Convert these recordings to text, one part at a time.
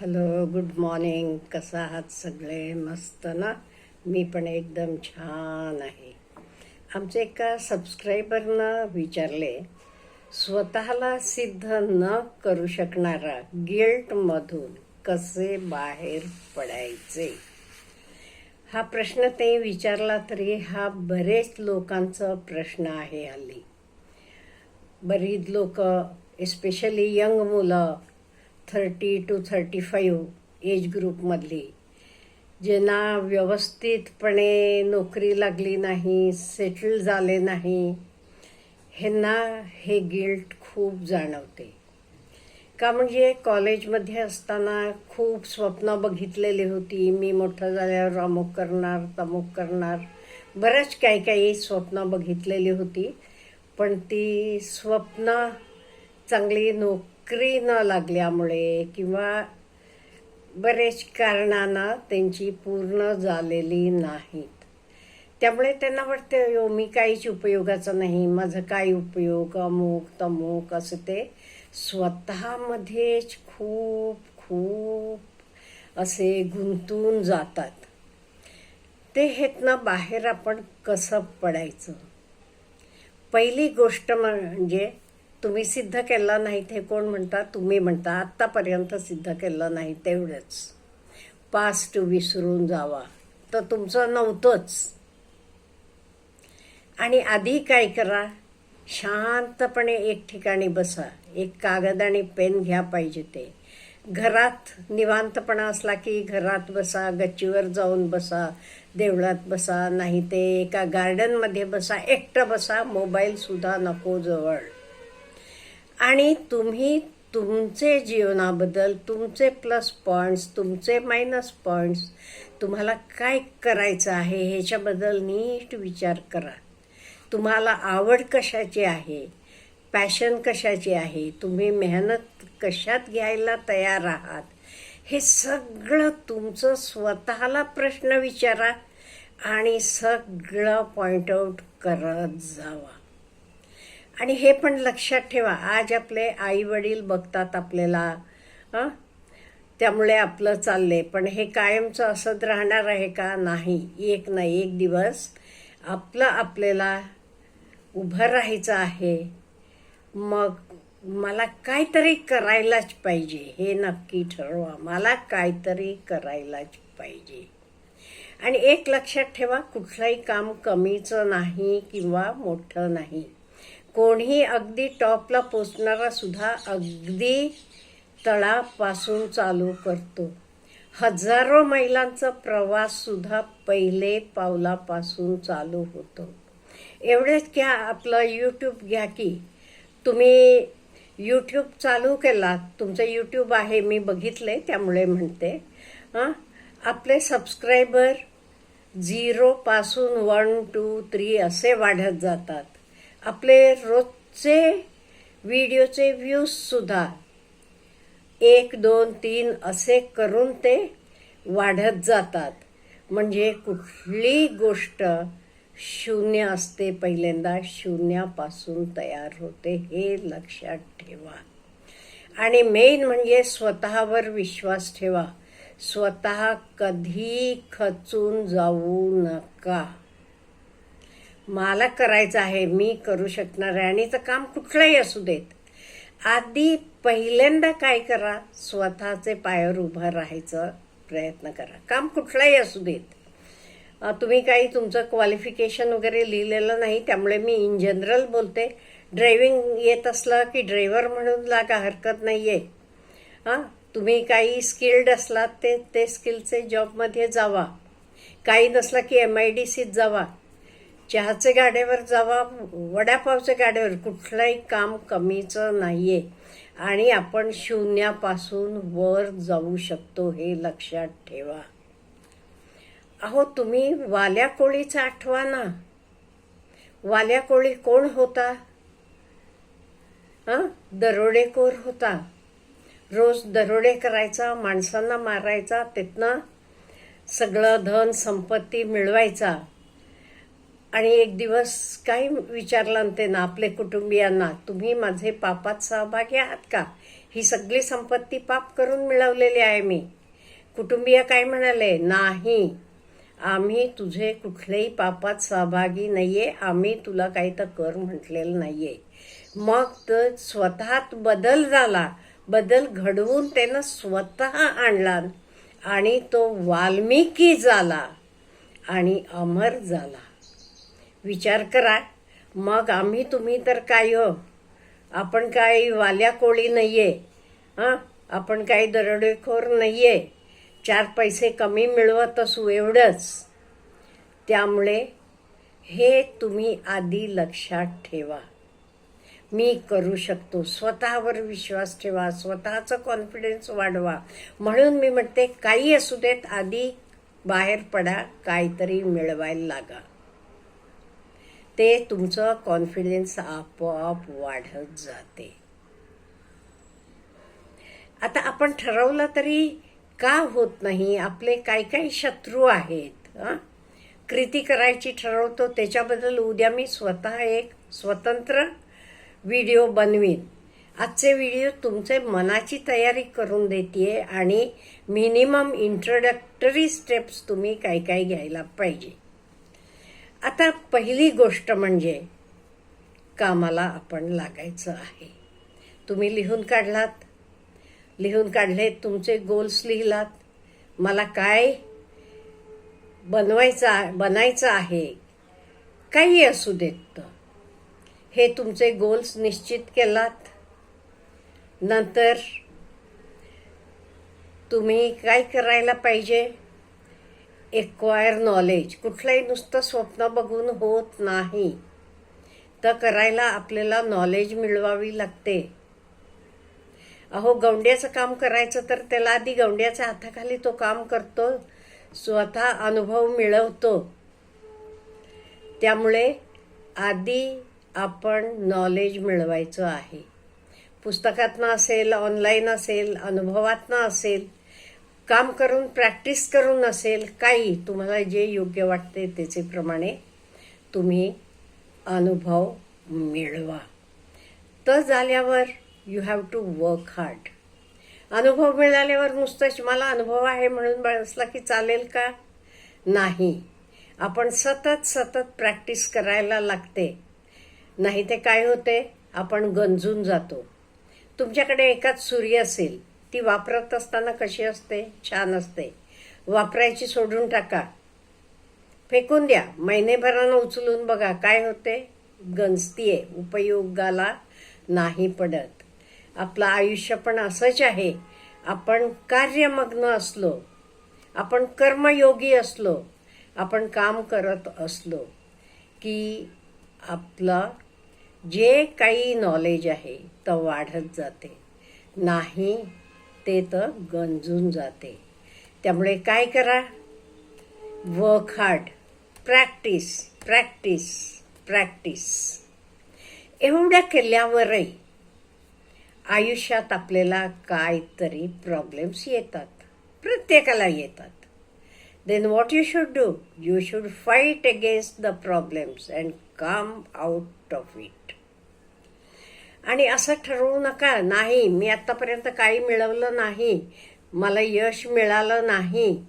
Hello good morning कसं आहात सगळे? मस्त ना? मी पण एकदम छान आहे. आमचे एका सबस्क्रायबरनं विचारले स्वतःला सिद्ध न करू शकणारा गिल्टमधून कसे बाहेर पडायचे? हा प्रश्न ते विचारला तरी हा बरेच लोकांचा प्रश्न आहे हल्ली. बरीच लोक एस्पेशली यंग मुलं thirty two thirty five age ग्रुपमधली ज्यांना व्यवस्थितपणे नोकरी लागली नाही सेटल झाले नाही ह्यांना हे गिल्ट खूप जाणवते. का म्हणजे कॉलेजमध्ये असताना खूप स्वप्न बघितलेली होती. मी मोठं झाल्यावर अमुक करणार तमुक करणार. बरंच काही काही स्वप्न बघितलेली होती. पण ती स्वप्न चांगली नोक न लागल्यामुळे किंवा बरेच कारणांना त्यांची पूर्ण झालेली नाहीत. त्यामुळे त्यांना वाटते "यो, मी काहीच उपयोगाचं नाही. माझं काय उपयोग? अमुक तमुक असं ते स्वतःमध्येच खूप खूप असे गुंतून जातात. ते हेतनं बाहेर आपण कसं पडायचं? पहिली गोष्ट म्हणजे तुम्ही सिद्ध केलं नाही ते कोण म्हणता? तुम्ही म्हणता आत्तापर्यंत सिद्ध केलं नाही तेवढंच. पास्ट विसरून जावा. तर तुमचं नव्हतंच. आणि आधी काय करा? शांतपणे एक ठिकाणी बसा. एक कागद आणि पेन घ्या पाहिजे ते. घरात निवांतपणा असला की घरात बसा गच्चीवर जाऊन बसा देवळात बसा नाही ते एका गार्डनमध्ये बसा एकटं बसा मोबाईलसुद्धा नको जवळ. आणि तुम्ही तुमचे जीवनाबद्दल तुमचे प्लस पॉईंट्स तुमचे मायनस पॉईंट्स तुम्हाला काय करायचं आहे ह्याच्याबद्दल नीट विचार करा. तुम्हाला आवड कशाची आहे? पॅशन कशाची आहे? तुम्ही मेहनत कशात घ्यायला तयार आहात? हे सगळं तुमचं स्वतःला प्रश्न विचारा आणि सगळं पॉईंट आऊट करत जावा. आणि हे पण लक्षात ठेवा आज आपले आई वडील बघतात आपल्याला हां त्यामुळे आपलं चाललंय. पण हे कायमचं असंच राहणार आहे का? नाही. एक ना एक दिवस आपलं आपल्याला उभं राहायचं आहे. मग मला काहीतरी करायलाच पाहिजे. हे नक्की ठरवा. मला काहीतरी करायलाच पाहिजे. आणि एक लक्षात ठेवा कुठलंही काम कमीचं नाही किंवा मोठं नाही. कोणीही अगदी टॉपला पोचणारा सुद्धा अगदी तळापासून चालू करतो. हजारो मैलांचा प्रवास सुद्धा पहिले पावलापासून चालू होतो. एवढेच घ्या आपलं यूट्यूब घ्या की तुम्ही यूट्यूब चालू केला तुमचं यूट्यूब आहे मी बघितले त्यामुळे म्हणते. हां? आपले सबस्क्रायबर झिरोपासून वन टू थ्री असे वाढत जातात. आपले रोजचे व्हिडिओचे व्ह्यूजसुद्धा एक दोन तीन असे करून ते वाढत जातात. म्हणजे कुठली गोष्ट शून्य असते पहिल्यांदा शून्यापासून तयार होते हे लक्षात ठेवा. आणि मेन म्हणजे स्वतःवर विश्वास ठेवा. स्वतः कधी खचून जाऊ नका. मला करायचं आहे मी करू शकणार आहे. आणि तर काम कुठलंही असू देत. आधी पहिल्यांदा काय करा स्वतःचे पायावर उभं राहायचं प्रयत्न करा. काम कुठलंही असू देत. तुम्ही काही तुमचं क्वालिफिकेशन वगैरे लिहिलेलं नाही त्यामुळे मी इन जनरल बोलते. ड्रायव्हिंग येत असलं की ड्रायव्हर म्हणून लागा हरकत नाही आहे हां तुम्ही काही स्किल्ड असलात ते ते स्किलचे जॉबमध्ये जावा. काही नसलं की एम आय डी सीत जावा. चहाचे गाड्यावर जावा वडापावच्या गाड्यावर कुठलंही काम कमीचं नाही आहे आणि आपण शून्यापासून वर जाऊ शकतो हे लक्षात ठेवा. अहो तुम्ही वाल्या कोळीचा आठवा ना. वाल्या कोळी कोण होता? हां? दरोडेखोर होता. रोज दरोडे करायचा माणसांना मारायचा तिथनं सगळं धन संपत्ती मिळवायचा. आणि एक दिवस काही विचारलं ते ना आपले कुटुंबियांना तुम्ही माझे पापात सहभागी आहात का? ही सगळी संपत्ती पाप करून मिळवलेली आहे मी. कुटुंबीय काय म्हणाले? नाही. आम्ही तुझे कुठल्याही पापात सहभागी नाहीये. आम्ही तुला काही तर कर म्हटलेलं नाहीये. मग तर स्वतःत बदल झाला. बदल घडवून त्यानं स्वतः आणला आणि तो वाल्मिकी झाला आणि अमर झाला. विचार करा. मग आम्ही तुम्ही तर काय हो? आपण काही वाल्या कोळी नाहीये. हां? आपण काही दरोडेखोर नाहीये. चार पैसे कमी मिळवत असू एवढंच. त्यामुळे हे तुम्ही आधी लक्षात ठेवा. मी करू शकतो. स्वतःवर विश्वास ठेवा. स्वतःचं कॉन्फिडन्स वाढवा. म्हणून मी म्हणते काही असू देत आधी बाहेर पडा. काहीतरी मिळवायला लागा. ते तुमचं कॉन्फिडन्स आपोआप वाढत जाते. आता आपण ठरवलं तरी का होत नाही? आपले काय काय शत्रू आहेत कृती करायची ठरवतो त्याच्याबद्दल उद्या मी स्वतः एक स्वतंत्र व्हिडिओ बनवीन. आजचे व्हिडिओ तुमचे मनाची तयारी करून देते आणि मिनिमम इंट्रोडक्टरी स्टेप्स तुम्ही काय काय घ्यायला पाहिजे. आता पहिली गोष्ट म्हणजे कामाला आपण लागायचं आहे. तुम्ही लिहून काढलात. लिहून काढले तुमचे गोल्स लिहिलात. मला काय बनवायचा बनायचं आहे काही असू देत. हे तुमचे गोल्स निश्चित केलात. नंतर तुम्ही काय करायला पाहिजे? एक्वायर नॉलेज कुठलंही नुसतं स्वप्न बघून होत नाही. तर करायला आपल्याला नॉलेज मिळवावी लागते. अहो गवंड्याचं काम करायचं तर त्याला आधी गवंड्याच्या हाताखाली तो काम करतो. स्वतः अनुभव मिळवतो. त्यामुळे आधी आपण नॉलेज मिळवायचं आहे. पुस्तकातनं असेल ऑनलाईन असेल अनुभवातनं असेल काम करून प्रॅक्टिस करून असेल काही तुम्हाला जे योग्य वाटते त्याचेप्रमाणे तुम्ही अनुभव मिळवा. तर झाल्यावर you have to work hard अनुभव मिळाल्यावर नुसतंच मला अनुभव आहे म्हणून बसला की चालेल का? नाही. आपण सतत सतत प्रॅक्टिस करायला लागते. नाही ते काय होते? आपण गंजून जातो. तुमच्याकडे एकाच सूर्य असेल. ती वापरत असताना कशी असते? छान असते. वापरायची सोडून टाका. फेकून द्या. महिनेभरानं उचलून बघा. काय होते? गंजतीये. उपयोगाला नाही पडत. आपलं आयुष्य पण असंच आहे. आपण कार्यमग्न असलो आपण कर्मयोगी असलो आपण काम करत असलो की आपलं जे काही नॉलेज आहे तर वाढत जाते. नाही ते तर गंजून जाते. त्यामुळे काय करा? Work hard practice practice practice एवढ्या केल्यावरही आयुष्यात आपल्याला काहीतरी प्रॉब्लेम्स येतात. प्रत्येकाला येतात. Then what you should do you should fight against the problems and come out of it आणि असं ठरवू नका नाही मी आत्तापर्यंत काही मिळवलं नाही. मला यश मिळालं नाही.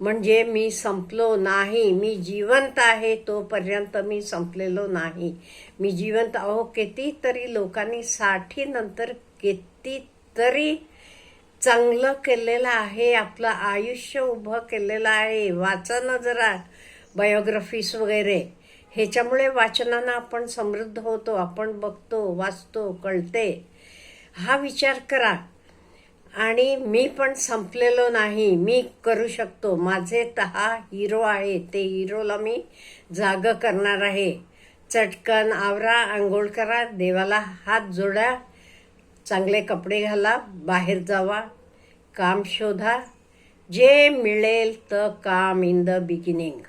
म्हणजे मी संपलो नाही. मी जिवंत आहे तोपर्यंत मी संपलेलो नाही. मी जिवंत अहो कितीतरी लोकांनी साठी नंतर कितीतरी चांगलं केलेलं आहे आपलं आयुष्य उभं केलेलं आहे. वाचा ना जरा बायोग्राफीस वगैरे. ह्याच्यामुळे वाचनानं आपण समृद्ध होतो आपण बघतो वाचतो कळते. हा विचार करा. आणि मी पण संपलेलो नाही मी करू शकतो. माझे तहा हिरो आहे ते हिरोला मी जाग करणार आहे. चटकन आवरा आंघोळ करा देवाला हात जोडा चांगले कपडे घाला बाहेर जावा काम शोधा. जे मिळेल तर काम इन द बिगिनिंग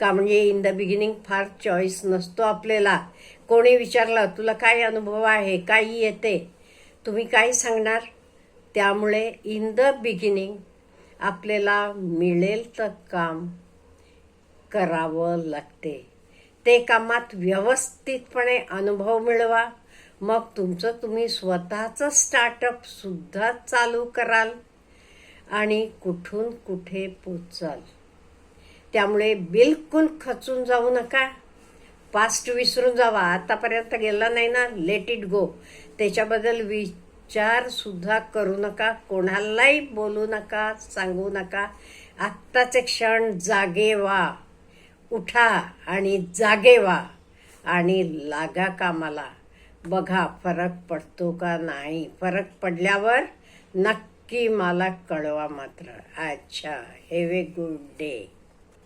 का म्हणजे इन द बिगिनिंग फार चॉईस नसतो आपल्याला. कोणी विचारलं तुला काय अनुभव आहे? काही येते? तुम्ही काय सांगणार? त्यामुळे इन द बिगिनिंग आपल्याला मिळेल तर काम करावं लागते. ते कामात व्यवस्थितपणे अनुभव मिळवा. मग तुमचं तुम्ही स्वतःचं स्टार्टअपसुद्धा चालू कराल आणि कुठून कुठे पोचाल. त्यामुळे बिलकुल खचून जाऊ नका. पास्ट विसरून जावा. आतापर्यंत गेला नाही ना? लेट इट गो त्याच्याबद्दल विचारसुद्धा करू नका. कोणालाही बोलू नका सांगू नका. आत्ताचे क्षण जागे व्हा उठा आणि जागे व्हा आणि लागा कामाला. बघा फरक पडतो का नाही? फरक पडल्यावर नक्की मला कळवा मात्र. अच्छा हॅव ए गुड डे